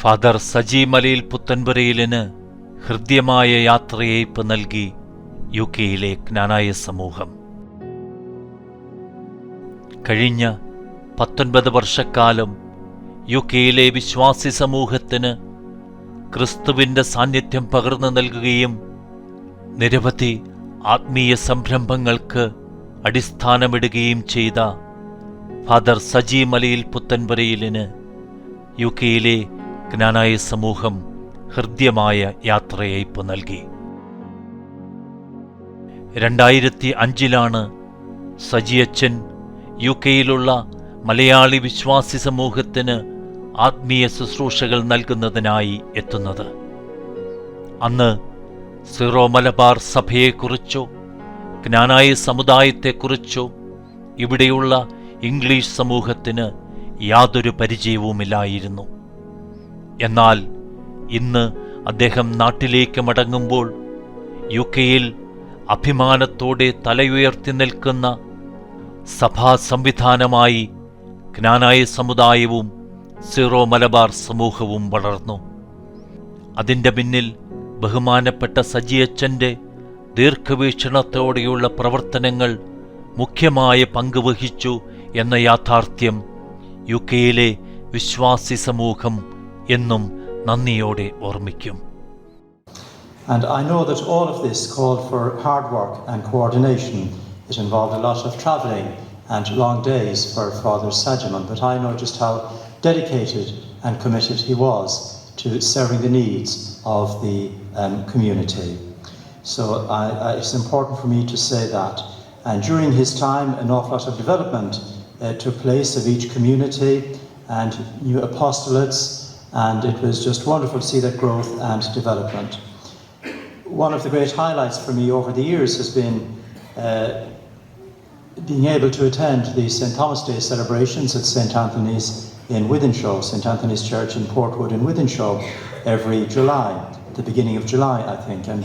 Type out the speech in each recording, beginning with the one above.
Father Saji മലയിൽ പുത്തൻപുരയിലിന് ഹൃദ്യമായ യാത്രയേപ്പ് നൽകി യു കെയിലെ ജ്ഞാനായ സമൂഹം. കഴിഞ്ഞ പത്തൊൻപത് വർഷക്കാലം യു കെയിലെ വിശ്വാസി സമൂഹത്തിന് ക്രിസ്തുവിന്റെ സാന്നിധ്യം പകർന്നു നൽകുകയും നിരവധി ആത്മീയ സംരംഭങ്ങൾക്ക് അടിസ്ഥാനമിടുകയും ചെയ്ത ഫാദർ സജി മലയിൽ പുത്തൻപുരയിലിന് യു കെയിലെ ജ്ഞാനായ സമൂഹം ഹൃദ്യമായ യാത്രയയപ്പ് നൽകി. രണ്ടായിരത്തി അഞ്ചിലാണ് സജിയച്ചൻ യു കെയിലുള്ള മലയാളി വിശ്വാസി സമൂഹത്തിന് ആത്മീയ ശുശ്രൂഷകൾ നൽകുന്നതിനായി എത്തുന്നത്. അന്ന് സിറോ മലബാർ സഭയെക്കുറിച്ചോ ജ്ഞാനായ സമുദായത്തെക്കുറിച്ചോ ഇവിടെയുള്ള ഇംഗ്ലീഷ് സമൂഹത്തിന് യാതൊരു പരിചയവുമില്ലായിരുന്നു. എന്നാൽ ഇന്ന് അദ്ദേഹം നാട്ടിലേക്ക് മടങ്ങുമ്പോൾ യു കെയിൽ അഭിമാനത്തോടെ തലയുയർത്തി നിൽക്കുന്ന സഭാ സംവിധാനമായി ജ്ഞാനായ സമുദായവും സീറോ മലബാർ സമൂഹവും വളർന്നു. അതിന്റെ പിന്നിൽ ബഹുമാനപ്പെട്ട സജിയച്ചന്റെ ദീർഘവീക്ഷണത്തോടെയുള്ള പ്രവർത്തനങ്ങൾ മുഖ്യമായ പങ്ക് വഹിച്ചു എന്ന യാഥാർത്ഥ്യം യു കെയിലെ വിശ്വാസി സമൂഹം എന്നും നന്ദിയോടെ ഓർമ്മിക്കും And I know that all of this called for hard work and coordination. It involved a lot of travelling and long days for Father Sajaman, but I know just how dedicated and committed he was to serving the needs of the um, community. So I, I, it's important for me to say that. And during his time, an awful lot of development uh, took place of each community and new apostolates, and it was just wonderful to see that growth and development one of the great highlights for me over the years has been uh, being able to attend the St. Thomas Day celebrations at St. Anthony's in Withenshaw, St. Anthony's Church in Portwood in Withenshaw, every July, the beginning of July, I think. And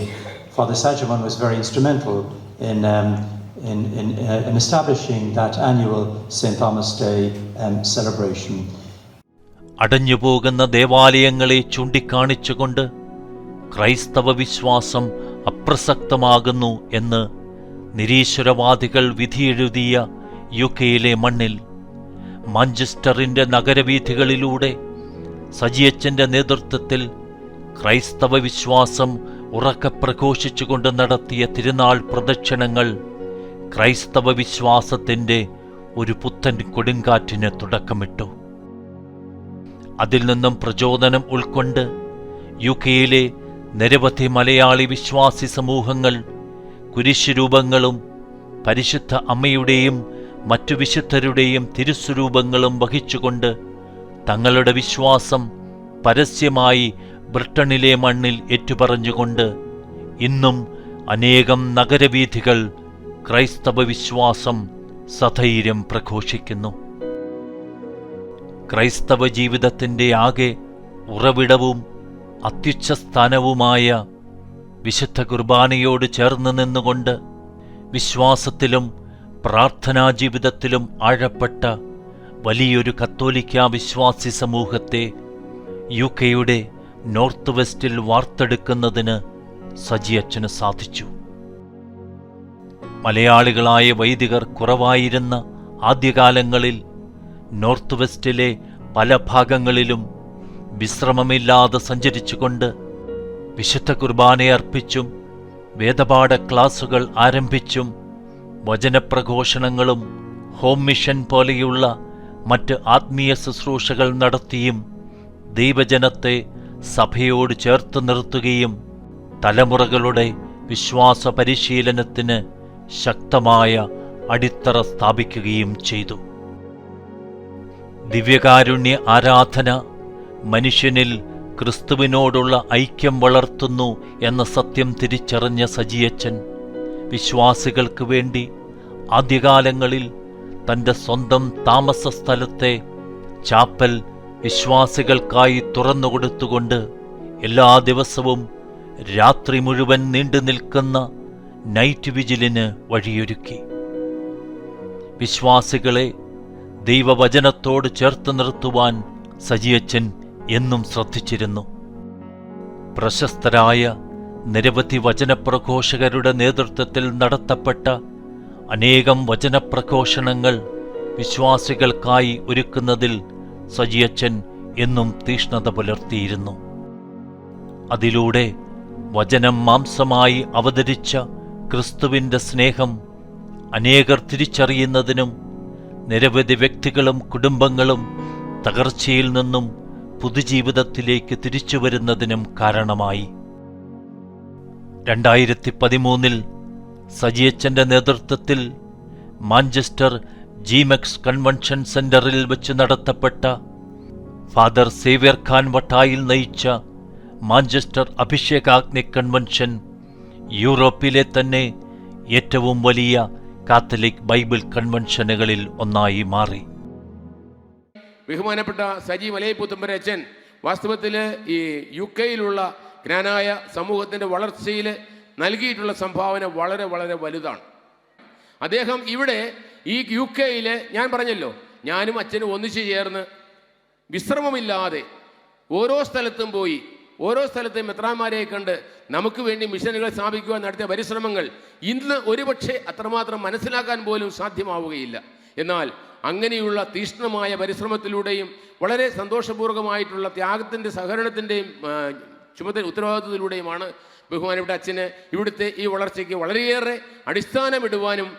Father Sajaman was very instrumental in, um, in, in, uh, in establishing that annual St. Thomas Day um, celebration. അടഞ്ഞുപോകുന്ന ദേവാലയങ്ങളെ ചൂണ്ടിക്കാണിച്ചുകൊണ്ട് ക്രൈസ്തവ വിശ്വാസം അപ്രസക്തമാകുന്നു എന്ന് നിരീശ്വരവാദികൾ വിധിയെഴുതിയ U കെയിലെ മണ്ണിൽ മാഞ്ചസ്റ്ററിന്റെ നഗരവീഥികളിലൂടെ സജിയച്ചന്റെ നേതൃത്വത്തിൽ ക്രൈസ്തവ വിശ്വാസം ഉറക്കെ പ്രഘോഷിച്ചുകൊണ്ട് നടത്തിയ തിരുനാൾ പ്രദക്ഷിണങ്ങൾ ക്രൈസ്തവ വിശ്വാസത്തിന്റെ ഒരു പുത്തൻ കൊടുങ്കാറ്റിന് തുടക്കമിട്ടു. അതിൽ നിന്നും പ്രചോദനം ഉൾക്കൊണ്ട് യു കെയിലെ നിരവധി മലയാളി വിശ്വാസി സമൂഹങ്ങൾ കുരിശുരൂപങ്ങളും പരിശുദ്ധ അമ്മയുടെയും മറ്റു വിശുദ്ധരുടെയും തിരുസ്വരൂപങ്ങളും വഹിച്ചുകൊണ്ട് തങ്ങളുടെ വിശ്വാസം പരസ്യമായി ബ്രിട്ടണിലെ മണ്ണിൽ ഏറ്റുപറഞ്ഞുകൊണ്ട് ഇന്നും അനേകം നഗരവീഥികൾ ക്രൈസ്തവ വിശ്വാസം സധൈര്യം പ്രഘോഷിക്കുന്നു. ക്രൈസ്തവ ജീവിതത്തിന്റെ ആകെ ഉറവിടവും അത്യുച്ഛസ്ഥാനവുമായ വിശുദ്ധ കുർബാനയോട് ചേർന്ന് നിന്നുകൊണ്ട് വിശ്വാസത്തിലും പ്രാർത്ഥനാ ജീവിതത്തിലും ആഴപ്പെട്ട വലിയൊരു കത്തോലിക്ക വിശ്വാസി സമൂഹത്തെ യു കെയുടെ നോർത്ത് വെസ്റ്റിൽ വാർത്തെടുക്കുന്നതിന് സജിയച്ചന് സാധിച്ചു. മലയാളികളായ വൈദികർ കുറവായിരുന്ന ആദ്യകാലങ്ങളിൽ നോർത്ത് വെസ്റ്റിലെ പല ഭാഗങ്ങളിലും വിശ്രമമില്ലാതെ സഞ്ചരിച്ചുകൊണ്ട് വിശുദ്ധ കുർബാനയർപ്പിച്ചും വേദപാഠ ക്ലാസുകൾ ആരംഭിച്ചും വചനപ്രഘോഷണങ്ങളും ഹോം മിഷൻ പോലെയുള്ള മറ്റ് ആത്മീയ ശുശ്രൂഷകൾ നടത്തിയും ദൈവജനത്തെ സഭയോട് ചേർത്ത് നിർത്തുകയും തലമുറകളുടെ വിശ്വാസ പരിശീലനത്തിന് ശക്തമായ അടിത്തറ സ്ഥാപിക്കുകയും ചെയ്തു. ദിവ്യകാരുണ്യ ആരാധന മനുഷ്യനിൽ ക്രിസ്തുവിനോടുള്ള ഐക്യം വളർത്തുന്നു എന്ന സത്യം തിരിച്ചറിഞ്ഞ സജിയച്ചൻ വിശ്വാസികൾക്ക് വേണ്ടി ആദ്യകാലങ്ങളിൽ തന്റെ സ്വന്തം താമസ സ്ഥലത്തെ ചാപ്പൽ വിശ്വാസികൾക്കായി തുറന്നുകൊടുത്തുകൊണ്ട് എല്ലാ ദിവസവും രാത്രി മുഴുവൻ നീണ്ടു നിൽക്കുന്ന നൈറ്റ് വിജിലിന് വഴിയൊരുക്കി. വിശ്വാസികളെ ദൈവവചനത്തോട് ചേർത്ത് നിർത്തുവാൻ സജിയച്ചൻ എന്നും ശ്രദ്ധിച്ചിരുന്നു. പ്രശസ്തരായ നിരവധി വചനപ്രഘോഷകരുടെ നേതൃത്വത്തിൽ നടത്തപ്പെട്ട അനേകം വചനപ്രഘോഷണങ്ങൾ വിശ്വാസികൾക്കായി ഒരുക്കുന്നതിൽ സജിയച്ചൻ എന്നും തീഷ്ണത പുലർത്തിയിരുന്നു. അതിലൂടെ വചനം മാംസമായി അവതരിച്ച ക്രിസ്തുവിന്റെ സ്നേഹം അനേകർ തിരിച്ചറിയുന്നതിനും നിരവധി വ്യക്തികളും കുടുംബങ്ങളും തകർച്ചയിൽ നിന്നും പുതുജീവിതത്തിലേക്ക് തിരിച്ചു വരുന്നതിനും കാരണമായി. രണ്ടായിരത്തി പതിമൂന്നിൽ സജിയച്ചന്റെ നേതൃത്വത്തിൽ മാഞ്ചസ്റ്റർ ജിമെക്സ് കൺവെൻഷൻ സെന്ററിൽ വെച്ച് നടത്തപ്പെട്ട ഫാദർ സേവ്യർ ഖാൻ വട്ടായിൽ നയിച്ച മാഞ്ചസ്റ്റർ അഭിഷേകാഗ്നി കൺവെൻഷൻ യൂറോപ്പിലെ തന്നെ ഏറ്റവും വലിയ കാത്തലിക് ബൈബിൾ കൺവെൻഷനുകളിൽ ഒന്നായി മാറി. ബഹുമാനപ്പെട്ട സജി മലയപ്പുത്തമ്പര അച്ഛൻ വാസ്തവത്തിൽ ഈ യു കെയിലുള്ള ജ്ഞാനായ സമൂഹത്തിന്റെ വളർച്ചയിൽ നൽകിയിട്ടുള്ള സംഭാവന വളരെ വളരെ വലുതാണ്. അദ്ദേഹം ഇവിടെ ഈ യു കെയിലെ ഞാൻ പറഞ്ഞല്ലോ ഞാനും അച്ഛനും ഒന്നിച്ചു ചേർന്ന് വിശ്രമമില്ലാതെ ഓരോ സ്ഥലത്തും പോയി ഓരോ സ്ഥലത്തെയും മെത്രാന്മാരെ കണ്ട് നമുക്ക് വേണ്ടി മിഷനുകൾ സ്ഥാപിക്കുവാൻ നടത്തിയ പരിശ്രമങ്ങൾ ഇന്ന് ഒരുപക്ഷെ അത്രമാത്രം മനസ്സിലാക്കാൻ പോലും സാധ്യമാവുകയില്ല. എന്നാൽ അങ്ങനെയുള്ള തീഷ്ണമായ പരിശ്രമത്തിലൂടെയും വളരെ സന്തോഷപൂർവമായിട്ടുള്ള ത്യാഗത്തിന്റെ സഹകരണത്തിന്റെയും ചുമതല ഉത്തരവാദിത്വത്തിലൂടെയുമാണ് ബഹുമാനപ്പെട്ട അച്ഛന് ഇവിടുത്തെ ഈ വളർച്ചയ്ക്ക് വളരെയേറെ അടിസ്ഥാനമിടുവാനും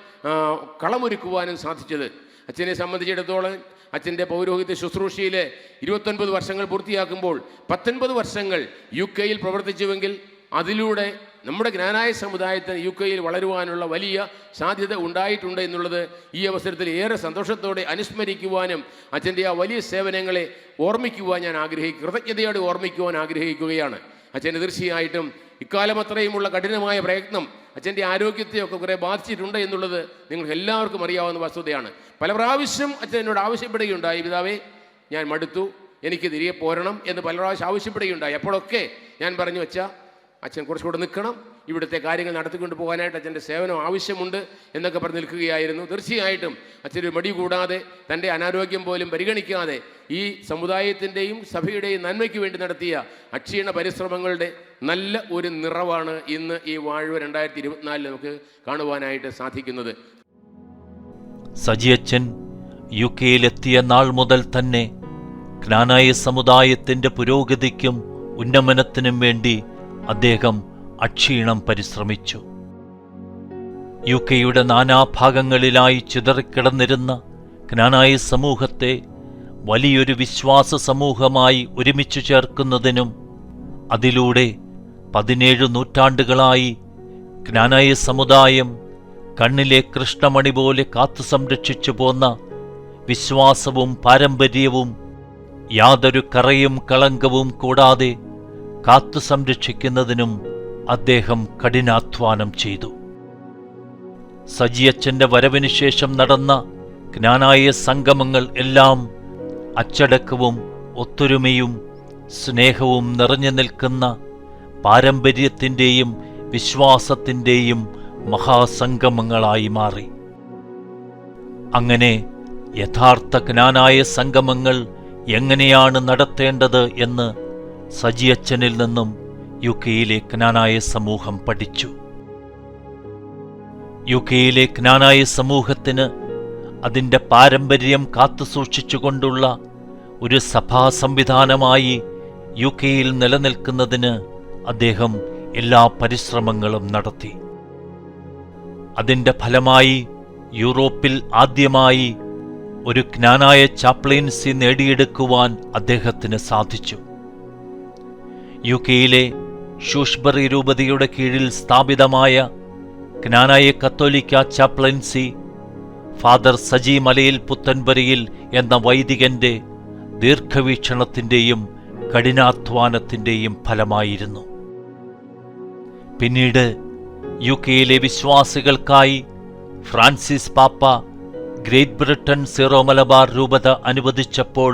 കളമൊരുക്കുവാനും സാധിച്ചത്. അച്ഛനെ സംബന്ധിച്ചിടത്തോളം അച്ഛന്റെ പൗരോഹിത്യ ശുശ്രൂഷയിലെ ഇരുപത്തൊൻപത് വർഷങ്ങൾ പൂർത്തിയാക്കുമ്പോൾ പത്തൊൻപത് വർഷങ്ങൾ യു കെയിൽ പ്രവർത്തിച്ചുവെങ്കിൽ അതിലൂടെ നമ്മുടെ ജ്ഞാനായ സമുദായത്തിന് യു കെയിൽ വളരുവാനുള്ള വലിയ സാധ്യത ഉണ്ടായിട്ടുണ്ട് എന്നുള്ളത് ഈ അവസരത്തിൽ ഏറെ സന്തോഷത്തോടെ അനുസ്മരിക്കുവാനും അച്ഛന്റെ ആ വലിയ സേവനങ്ങളെ ഓർമ്മിക്കുവാൻ ഞാൻ ആഗ്രഹിക്കും കൃതജ്ഞതയോടെ ഓർമ്മിക്കുവാൻ ആഗ്രഹിക്കുകയാണ്. അച്ഛന് തീർച്ചയായിട്ടും ഇക്കാലം അത്രയുമുള്ള കഠിനമായ പ്രയത്നം അച്ഛന്റെ ആരോഗ്യത്തെയൊക്കെ കുറേ ബാധിച്ചിട്ടുണ്ട് എന്നുള്ളത് നിങ്ങൾ എല്ലാവർക്കും അറിയാവുന്ന വസ്തുതയാണ്. പല പ്രാവശ്യം അച്ഛൻ എന്നോട് ആവശ്യപ്പെടുകയുണ്ടായി പിതാവേ ഞാൻ മടുത്തു. എനിക്ക് തിരികെ പോരണം എന്ന് പല പ്രാവശ്യം ആവശ്യപ്പെടുകയുണ്ടായി. അപ്പോഴൊക്കെ ഞാൻ പറഞ്ഞു വെച്ചാൽ അച്ഛൻ കുറച്ചുകൂടെ നിൽക്കണം. ഇവിടുത്തെ കാര്യങ്ങൾ നടത്തിക്കൊണ്ട് പോകാനായിട്ട് അച്ഛന്റെ സേവനം ആവശ്യമുണ്ട് എന്നൊക്കെ പറഞ്ഞ് നിൽക്കുകയായിരുന്നു. തീർച്ചയായിട്ടും അച്ഛനൊരു മടി കൂടാതെ തന്റെ അനാരോഗ്യം പോലും പരിഗണിക്കാതെ ഈ സമുദായത്തിന്റെയും സഭയുടെയും നന്മയ്ക്ക് വേണ്ടി നടത്തിയ അക്ഷീണ പരിശ്രമങ്ങളുടെ നല്ല ഒരു നിറവാണ് ഇന്ന് ഈ വാഴ്വ രണ്ടായിരത്തി ഇരുപത്തിനാലിൽ നമുക്ക് കാണുവാനായിട്ട് സാധിക്കുന്നത്. സജിയച്ഛൻ യു കെയിലെത്തിയ നാൾ മുതൽ തന്നെ ജ്ഞാനായ സമുദായത്തിന്റെ പുരോഗതിക്കും ഉന്നമനത്തിനും വേണ്ടി അദ്ദേഹം അക്ഷീണം പരിശ്രമിച്ചു. യു കെയുടെ നാനാഭാഗങ്ങളിലായി ചിതറിക്കിടന്നിരുന്ന ജ്ഞാനായ സമൂഹത്തെ വലിയൊരു വിശ്വാസ സമൂഹമായി ഒരുമിച്ചു ചേർക്കുന്നതിനും അതിലൂടെ പതിനേഴ് നൂറ്റാണ്ടുകളായി ജ്ഞാനായ സമുദായം കണ്ണിലെ കൃഷ്ണമണി പോലെ കാത്തു സംരക്ഷിച്ചു പോന്ന വിശ്വാസവും പാരമ്പര്യവും യാതൊരു കറയും കളങ്കവും കൂടാതെ കാത്തു സംരക്ഷിക്കുന്നതിനും അദ്ദേഹം കഠിനാധ്വാനം ചെയ്തു. സജിയച്ചന്റെ വരവിനു ശേഷം നടന്ന ജ്ഞാനായ സംഗമങ്ങൾ എല്ലാം അച്ചടക്കവും ഒത്തൊരുമയും സ്നേഹവും നിറഞ്ഞു നിൽക്കുന്ന പാരമ്പര്യത്തിന്റെയും വിശ്വാസത്തിന്റെയും മഹാസംഗമങ്ങളായി മാറി. അങ്ങനെ യഥാർത്ഥ ജ്ഞാനായ സംഗമങ്ങൾ എങ്ങനെയാണ് നടത്തേണ്ടത് എന്ന് സജിയച്ചനിൽ നിന്നും യു കെയിലെ ക്നാനായ സമൂഹം പഠിച്ചു. യു കെയിലെ ക്നാനായ സമൂഹത്തിന് അതിന്റെ പാരമ്പര്യം കാത്തുസൂക്ഷിച്ചുകൊണ്ടുള്ള ഒരു സഭാ സംവിധാനമായി യു കെയിൽ നിലനിൽക്കുന്നതിന് അദ്ദേഹം എല്ലാ പരിശ്രമങ്ങളും നടത്തി. അതിന്റെ ഫലമായി യൂറോപ്പിൽ ആദ്യമായി ഒരു ജ്ഞാനായ ചാപ്ലിൻസി നേടിയെടുക്കുവാൻ അദ്ദേഹത്തിന് സാധിച്ചു. യു കെയിലെ ഷൂഷ്ബറി രൂപതയുടെ കീഴിൽ സ്ഥാപിതമായ ജ്ഞാനായ കത്തോലിക്ക ചാപ്ലൻസി ഫാദർ സജി മലയിൽ പുത്തൻപരയിൽ എന്ന വൈദികന്റെ ദീർഘവീക്ഷണത്തിന്റെയും കഠിനാധ്വാനത്തിന്റെയും ഫലമായിരുന്നു. പിന്നീട് യു കെയിലെ വിശ്വാസികൾക്കായി ഫ്രാൻസിസ് പാപ്പ ഗ്രേറ്റ് ബ്രിട്ടൻ സീറോ മലബാർ രൂപത അനുവദിച്ചപ്പോൾ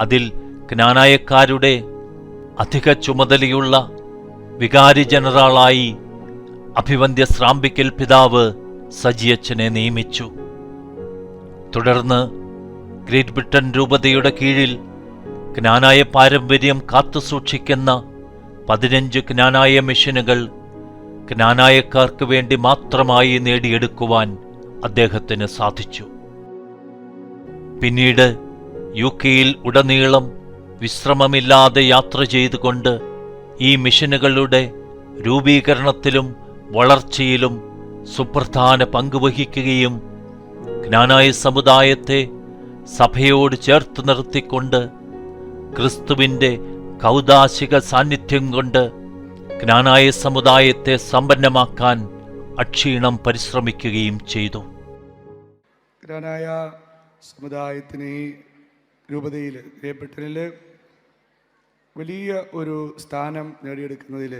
അതിൽ ജ്ഞാനായക്കാരുടെ അധിക ചുമതലയുള്ള വികാരി ജനറാളായി അഭിവന്ദ്യ സ്രാമ്പിക്കൽ പിതാവ് സജിയച്ചനെ നിയമിച്ചു. തുടർന്ന് ഗ്രേറ്റ് ബ്രിട്ടൻ രൂപതയുടെ കീഴിൽ ജ്ഞാനായ പാരമ്പര്യം കാത്തുസൂക്ഷിക്കുന്ന പതിനഞ്ച് ജ്ഞാനായ മിഷനുകൾ ജ്ഞാനായക്കാർക്ക് വേണ്ടി മാത്രമായി നേടിയെടുക്കുവാൻ അദ്ദേഹത്തിന് സാധിച്ചു. പിന്നീട് യു കെയിൽ ഉടനീളം വിശ്രമമില്ലാതെ യാത്ര ചെയ്തുകൊണ്ട് ഈ മിഷനുകളുടെ രൂപീകരണത്തിലും വളർച്ചയിലും സുപ്രധാന പങ്കുവഹിക്കുകയും ജ്ഞാനായ സമുദായത്തെ സഭയോട് ചേർത്ത് നിർത്തിക്കൊണ്ട് ക്രിസ്തുവിന്റെ കൗദാശിക സാന്നിധ്യം കൊണ്ട് ജ്ഞാനായ സമുദായത്തെ സമ്പന്നമാക്കാൻ അക്ഷീണം പരിശ്രമിക്കുകയും ചെയ്തു. ഗ്രാനായ സമുദായത്തിന് രൂപതയിൽ ഗ്രേബ്രിട്ടനിൽ വലിയ ഒരു സ്ഥാനം നേടിയെടുക്കുന്നതിൽ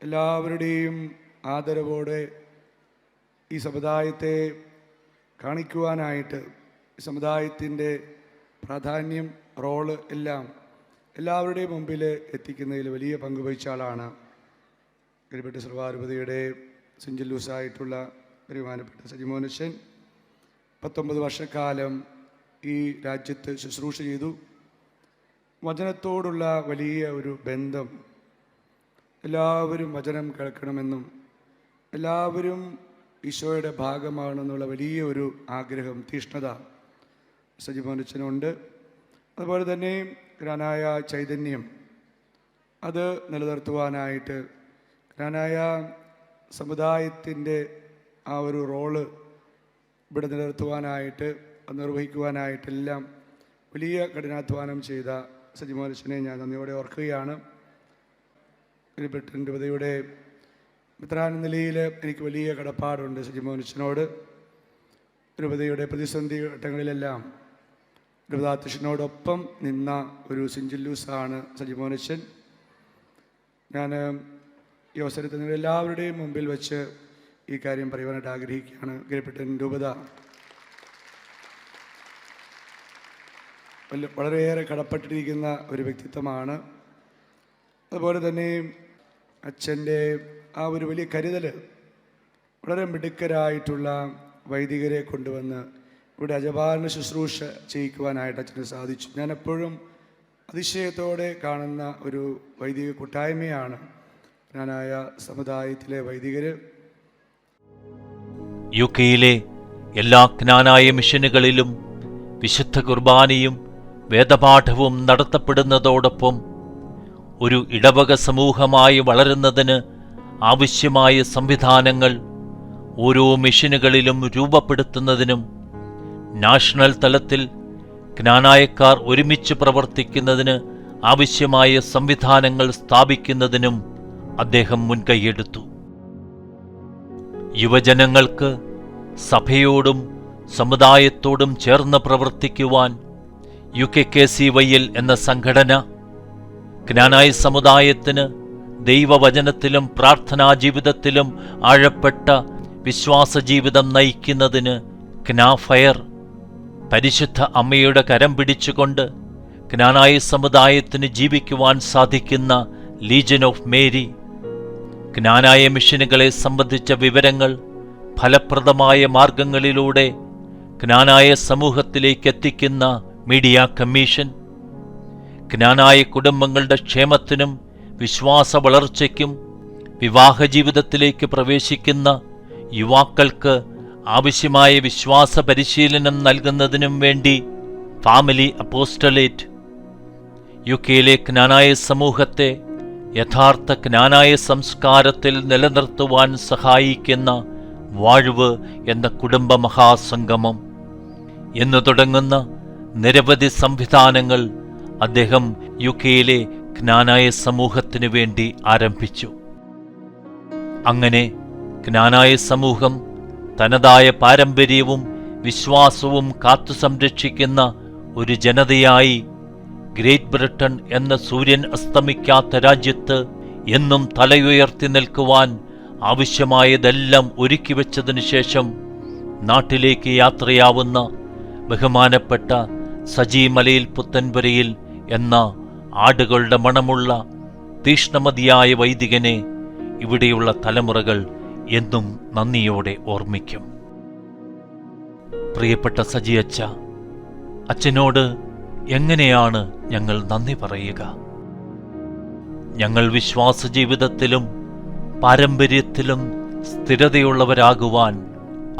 എല്ലാവരുടെയും ആദരവോടെ ഈ സമുദായത്തെ കാണിക്കുവാനായിട്ട് സമുദായത്തിന്റെ പ്രാധാന്യം റോൾ എല്ലാം എല്ലാവരുടെയും മുമ്പിൽ എത്തിക്കുന്നതിൽ വലിയ പങ്ക് വഹിച്ച ആളാണ് കരിപ്പെട്ടി സർവാരൂപതയുടെ സെഞ്ച് ലൂസായിട്ടുള്ള ബഹുമാനപ്പെട്ട സജിമോനുഷ്യൻ പത്തൊമ്പത് വർഷക്കാലം ഈ രാജ്യത്ത് ശുശ്രൂഷ ചെയ്തു. വചനത്തോടുള്ള വലിയ ഒരു ബന്ധം. എല്ലാവരും വചനം കേൾക്കണമെന്നും എല്ലാവരും ഈശോയുടെ ഭാഗമാണെന്നുള്ള വലിയ ഒരു ആഗ്രഹം തീഷ്ണത സജിമോനച്ചനുണ്ട് അതുപോലെ തന്നെ ഗ്രാനായ ചൈതന്യം അത് നിലനിർത്തുവാനായിട്ട് ഗ്രാനായ സമുദായത്തിന്റെ ആ ഒരു റോൾ ഇവിടെ നിലനിർത്തുവാനായിട്ട് നിർവഹിക്കുവാനായിട്ടെല്ലാം വലിയ കഠിനാധ്വാനം ചെയ്ത സജിമോനച്ചനെ ഞാൻ നന്ദിയോടെ ഓർക്കുകയാണ്. ബ്രിട്ടൻ രൂപതയുടെ മിത്രാൻ നിലയിൽ എനിക്ക് വലിയ കടപ്പാടുണ്ട് സജിമോനച്ചനോട് രൂപതയുടെ പ്രതിസന്ധി ഘട്ടങ്ങളിലെല്ലാം രൂപതാധ്യക്ഷനോടൊപ്പം നിന്ന ഒരു സിഞ്ചില്ലൂസാണ് സജിമോനച്ചൻ ഞാൻ ഈ അവസരത്തിൽ നിങ്ങൾ എല്ലാവരുടെയും മുമ്പിൽ വെച്ച് ഈ കാര്യം പറയുവാനായിട്ട് ആഗ്രഹിക്കുകയാണ്. ഗിരിപ്പെട്ടൻ രൂപത. വളരെയേറെ കടപ്പെട്ടിരിക്കുന്ന ഒരു വ്യക്തിത്വമാണ്. അതുപോലെ തന്നെ അച്ഛന്റെ ആ ഒരു വലിയ കരുതൽ വളരെ മിടുക്കരായിട്ടുള്ള വൈദികരെ കൊണ്ടുവന്ന് ഇവിടെ അജപാലന ശുശ്രൂഷ ചെയ്യിക്കുവാനായിട്ട് അച്ഛന് സാധിച്ചു. ഞാൻ എപ്പോഴും അതിശയത്തോടെ കാണുന്ന ഒരു വൈദിക കൂട്ടായ്മയാണ് ഞാനായ സമുദായത്തിലെ വൈദികർ യു കെയിലെ എല്ലാ ജ്ഞാനായ മിഷനുകളിലും വിശുദ്ധ കുർബാനയും വേദപാഠവും നടത്തപ്പെടുന്നതോടൊപ്പം ഒരു ഇടവക സമൂഹമായി വളരുന്നതിന് ആവശ്യമായ സംവിധാനങ്ങൾ ഓരോ മിഷനുകളിലും രൂപപ്പെടുത്തുന്നതിനും നാഷണൽ തലത്തിൽ ജ്ഞാനായക്കാർ ഒരുമിച്ച് പ്രവർത്തിക്കുന്നതിന് ആവശ്യമായ സംവിധാനങ്ങൾ സ്ഥാപിക്കുന്നതിനും അദ്ദേഹം മുൻകൈയെടുത്തു. യുവജനങ്ങൾക്ക് സഭയോടും സമുദായത്തോടും ചേർന്ന് പ്രവർത്തിക്കുവാൻ U K K C Y L എന്ന സംഘടന ജ്ഞാനായ സമുദായത്തിന് ദൈവവചനത്തിലും പ്രാർത്ഥനാ ജീവിതത്തിലും ആഴപ്പെട്ട വിശ്വാസ ജീവിതം നയിക്കുന്നതിന് ക്നാഫയർ പരിശുദ്ധ അമ്മയുടെ കരം പിടിച്ചുകൊണ്ട് ജ്ഞാനായ സമുദായത്തിന് ജീവിക്കുവാൻ സാധിക്കുന്ന ലീജൻ ഓഫ് മേരി ജ്ഞാനായ മിഷനുകളെ സംബന്ധിച്ച വിവരങ്ങൾ ഫലപ്രദമായ മാർഗങ്ങളിലൂടെ ജ്ഞാനായ സമൂഹത്തിലേക്ക് എത്തിക്കുന്ന മീഡിയ കമ്മീഷൻ. ജ്ഞാനായ കുടുംബങ്ങളുടെ ക്ഷേമത്തിനും വിശ്വാസ വളർച്ചയ്ക്കും വിവാഹ ജീവിതത്തിലേക്ക് പ്രവേശിക്കുന്ന യുവാക്കൾക്ക് ആവശ്യമായ വിശ്വാസ പരിശീലനം നൽകുന്നതിനും വേണ്ടി ഫാമിലി അപ്പോസ്റ്റലേറ്റ്. യു കെയിലെ ജ്ഞാനായ സമൂഹത്തെ യഥാർത്ഥ ജ്ഞാനായ സംസ്കാരത്തിൽ നിലനിർത്തുവാൻ സഹായിക്കുന്ന വാഴ്വ് എന്ന കുടുംബ മഹാസംഗമം. എന്ന് തുടങ്ങുന്ന നിരവധി സംവിധാനങ്ങൾ അദ്ദേഹം യു കെയിലെ ജ്ഞാനായ സമൂഹത്തിനു വേണ്ടി ആരംഭിച്ചു. അങ്ങനെ ജ്ഞാനായ സമൂഹം തനതായ പാരമ്പര്യവും വിശ്വാസവും കാത്തു സംരക്ഷിക്കുന്ന ഒരു ജനതയായി ഗ്രേറ്റ് ബ്രിട്ടൻ എന്ന സൂര്യൻ അസ്തമിക്കാത്ത രാജ്യത്ത് എന്നും തലയുയർത്തി നിൽക്കുവാൻ ആവശ്യമായതെല്ലാം ഒരുക്കി വച്ചതിനു ശേഷം നാട്ടിലേക്ക് യാത്രയാവുന്ന ബഹുമാനപ്പെട്ട സജി മലയിൽ പുത്തൻപുരയിൽ എന്ന ആടുകളുടെ മണമുള്ള തീഷ്ണമതിയായ വൈദികനെ ഇവിടെയുള്ള തലമുറകൾ എന്നും നന്ദിയോടെ ഓർമ്മിക്കും. പ്രിയപ്പെട്ട സജി അച്ച അച്ഛനോട് എങ്ങനെയാണ് ഞങ്ങൾ നന്ദി പറയുക? ഞങ്ങൾ വിശ്വാസ ജീവിതത്തിലും പാരമ്പര്യത്തിലും സ്ഥിരതയുള്ളവരാകുവാൻ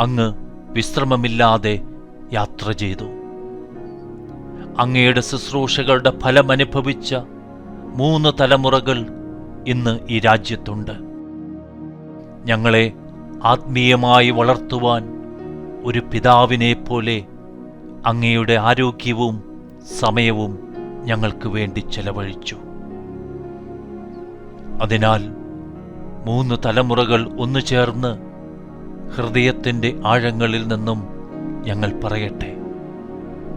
അങ്ങ് വിശ്രമമില്ലാതെ യാത്ര ചെയ്തു. അങ്ങയുടെ ശുശ്രൂഷകളുടെ ഫലമനുഭവിച്ച മൂന്ന് തലമുറകൾ ഇന്ന് ഈ രാജ്യത്തുണ്ട്. ഞങ്ങളെ ആത്മീയമായി വളർത്തുവാൻ ഒരു പിതാവിനെ പോലെ അങ്ങയുടെ ആരോഗ്യവും സമയവും ഞങ്ങൾക്ക് വേണ്ടി ചെലവഴിച്ചു. അതിനാൽ മൂന്ന് തലമുറകൾ ഒന്നു ചേർന്ന് ഹൃദയത്തിന്റെ ആഴങ്ങളിൽ നിന്നും ഞങ്ങൾ പറയട്ടെ.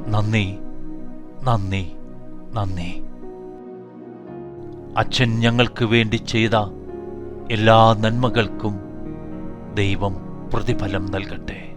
നന്ദി. നന്ദി നന്ദി. അച്ഛൻ ഞങ്ങൾക്ക് വേണ്ടി ചെയ്ത എല്ലാ നന്മകൾക്കും ദൈവം പ്രതിഫലം നൽകട്ടെ.